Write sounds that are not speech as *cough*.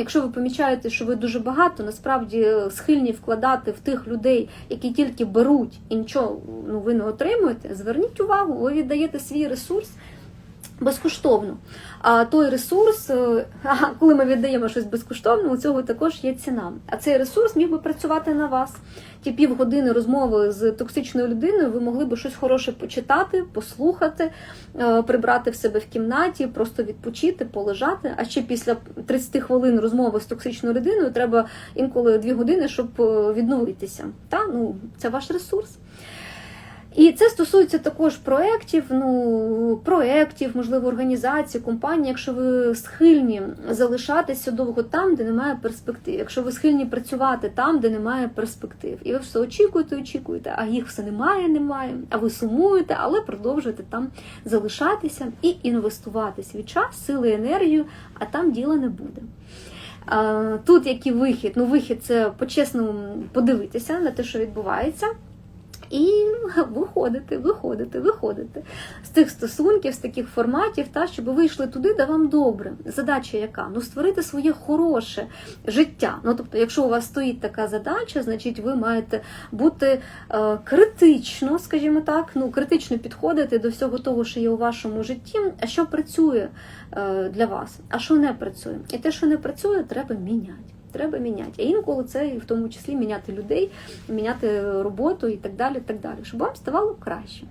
Якщо ви помічаєте, що ви дуже багато насправді схильні вкладати в тих людей, які тільки беруть і нічого ну, ви не отримуєте, зверніть увагу, ви віддаєте свій ресурс безкоштовно. А той ресурс, е, *laughs* коли ми віддаємо щось безкоштовно, у цього також є ціна. А цей ресурс міг би працювати на вас. Ті півгодини розмови з токсичною людиною, ви могли би щось хороше почитати, послухати, е, прибрати в себе в кімнаті, просто відпочити, полежати. А ще після 30 хвилин розмови з токсичною людиною треба інколи 2 години, щоб е, відновитися. Та? Ну, це ваш ресурс. І це стосується також проєктів, ну, проєктів, можливо, організацій, компаній, якщо ви схильні залишатися довго там, де немає перспектив, якщо ви схильні працювати там, де немає перспектив, і ви все очікуєте, очікуєте, а їх все немає, немає, а ви сумуєте, але продовжуєте там залишатися і інвестувати свій час, сили, енергію, а там діла не буде. Тут який вихід? Ну, вихід це по-чесному подивитися на те, що відбувається. І *laughs* виходити, виходити, виходити з тих стосунків, з таких форматів, та щоб ви йшли туди, де вам добре. Задача яка? Ну створити своє хороше життя. Ну тобто, якщо у вас стоїть така задача, значить ви маєте бути е, критично, скажімо так, ну критично підходити до всього того, що є у вашому житті, а що працює е, для вас, а що не працює. І те, що не працює, треба міняти. Треба міняти. А інколи це в тому числі міняти людей, міняти роботу і так далі, так далі, щоб вам ставало краще.